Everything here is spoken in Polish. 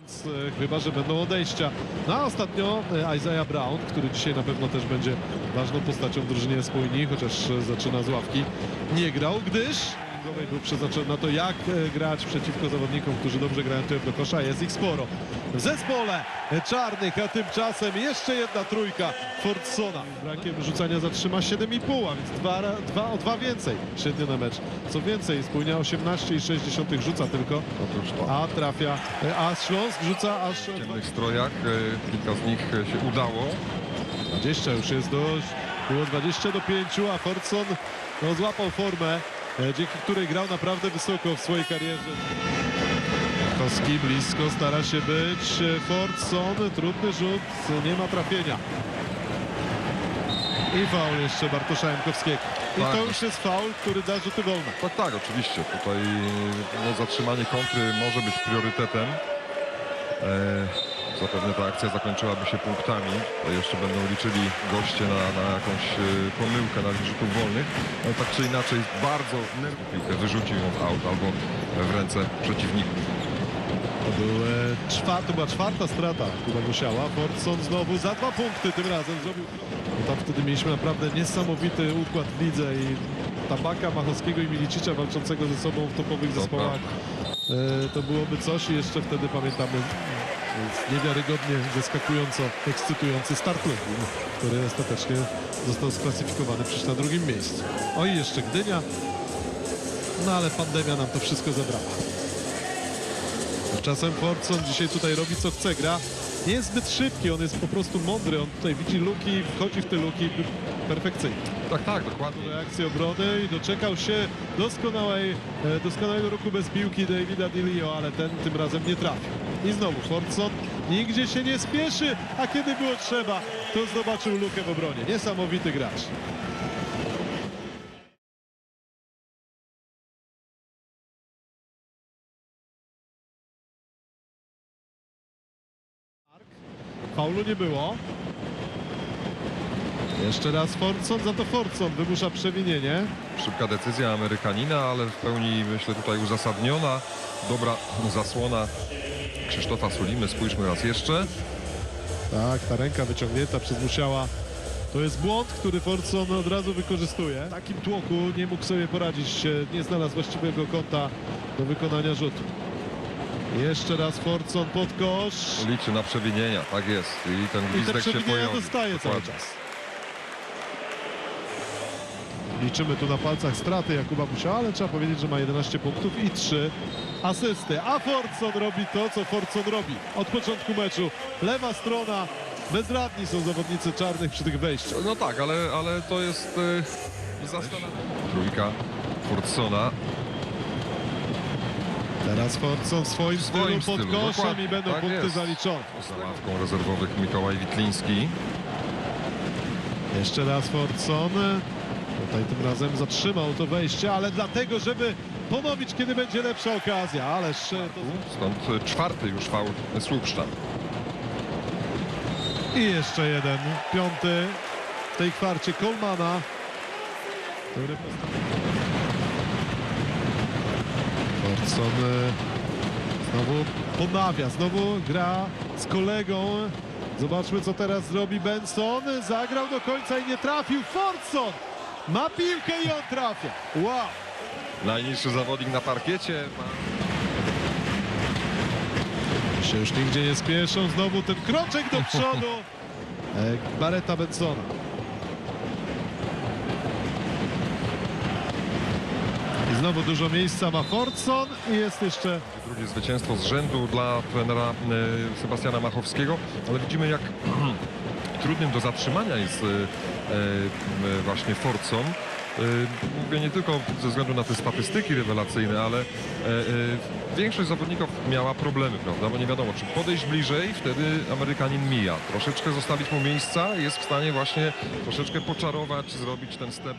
Więc e, chyba, że będą odejścia. No a ostatnio e, Isaiah Brown, który dzisiaj na pewno też będzie ważną postacią w drużynie spójni, chociaż e, zaczyna z ławki, nie grał, gdyż Gowej był przeznaczony na to, jak e, grać przeciwko zawodnikom, którzy dobrze grają tyłem do kosza. Jest ich sporo. W zespole czarnych, a tymczasem jeszcze jedna trójka Fordsona. Brakiem rzucania zatrzyma 7,5, a więc dwa, dwa, o dwa więcej średnio na mecz. Co więcej, spójnia 18,6 rzuca tylko, a trafia, e, a Śląsk rzuca aż W ciemnych strojach e, kilka z nich się udało. 20 już jest dość. Było 20 do 5, a Fordson no, złapał formę, dzięki której grał naprawdę wysoko w swojej karierze. Kowski blisko stara się być. e, Fordson, trudny rzut, nie ma trafienia. I faul jeszcze Bartosza Jankowskiego. I Tak. to już jest faul, który da rzuty wolne. Tak, tak, oczywiście. Tutaj no, zatrzymanie kontry może być priorytetem. E, zapewne ta akcja zakończyłaby się punktami. To jeszcze będą liczyli goście na, na jakąś e, pomyłkę na rzutów wolnych. Ale tak czy inaczej bardzo nerwową piłkę wyrzucił ją w aut albo w ręce przeciwników. To, był, e, czwa, to była czwarta strata Kuba Musiała. Fordson znowu za dwa punkty tym razem zrobił. No tam wtedy mieliśmy naprawdę niesamowity układ w lidze i Tabaka, Machowskiego i Milicicza walczącego ze sobą w topowych To zespołach. E, to byłoby coś i jeszcze wtedy pamiętamy niewiarygodnie zaskakująco ekscytujący start Lubin, który ostatecznie został sklasyfikowany przecież na drugim miejscu. O i jeszcze Gdynia, no ale pandemia nam to wszystko zabrała. Czasem Forson dzisiaj tutaj robi co chce, gra nie jest zbyt szybki, on jest po prostu mądry, on tutaj widzi luki, wchodzi w te luki perfekcyjnie. Tak, tak, dokładnie. Reakcji obrony i doczekał się doskonałej, e, doskonałego ruchu bez piłki Davida Dilio, ale ten tym razem nie trafił. I znowu Forson nigdzie się nie spieszy, a kiedy było trzeba, to zobaczył lukę w obronie. Niesamowity gracz. Faulu nie było. Jeszcze raz Forson, za to Forson wymusza przewinienie. Szybka decyzja Amerykanina, ale w pełni myślę tutaj uzasadniona. Dobra zasłona Krzysztofa Sulimy. Spójrzmy raz jeszcze. Tak, ta ręka wyciągnięta przez Musiała. To jest błąd, który Forson od razu wykorzystuje. W takim tłoku nie mógł sobie poradzić, nie znalazł właściwego kąta do wykonania rzutu. Jeszcze raz Forson pod kosz. Liczy na przewinienia, tak jest. I ten I te gwizdek się pojawi. dostaje cały Dokładnie. czas. Liczymy tu na palcach straty Jakuba Musiała, ale trzeba powiedzieć, że ma 11 punktów i 3 asysty. A Forson robi to, co Forson robi od początku meczu. Lewa strona, bezradni są zawodnicy czarnych przy tych wejściach. No tak, ale, ale to jest y, zastanawiające. Trójka Fordsona. Teraz Forson w swoim, W swoim stylu pod koszem dokładnie. i będą Tak punkty jest. zaliczone. Za ławką rezerwowych Mikołaj Witliński. Jeszcze raz Forson. Tutaj tym razem zatrzymał to wejście, ale dlatego, żeby ponowić, kiedy będzie lepsza okazja. Ależ e, to... Stąd y, czwarty już faul Słupszcza. I jeszcze jeden, piąty w tej kwarcie Kolmana. Forson e, znowu ponawia, znowu gra z kolegą. Zobaczmy, co teraz zrobi Benson. Zagrał do końca i nie trafił. Forson ma piłkę i on trafia. Wow! Najniższy zawodnik na parkiecie. Ma... się już nigdzie nie spieszą. Znowu ten kroczek do przodu. E, Bareta Bensona. I znowu dużo miejsca ma Forson i jest jeszcze Drugie zwycięstwo z rzędu dla trenera e, Sebastiana Machowskiego, ale widzimy jak trudnym do zatrzymania jest e, e, właśnie Forcon. E, Mówię nie tylko ze względu na te statystyki rewelacyjne, ale e, e, większość zawodników miała problemy, prawda? Bo nie wiadomo, czy podejść bliżej, wtedy Amerykanin mija. Troszeczkę zostawić mu miejsca, jest w stanie właśnie troszeczkę poczarować, zrobić ten step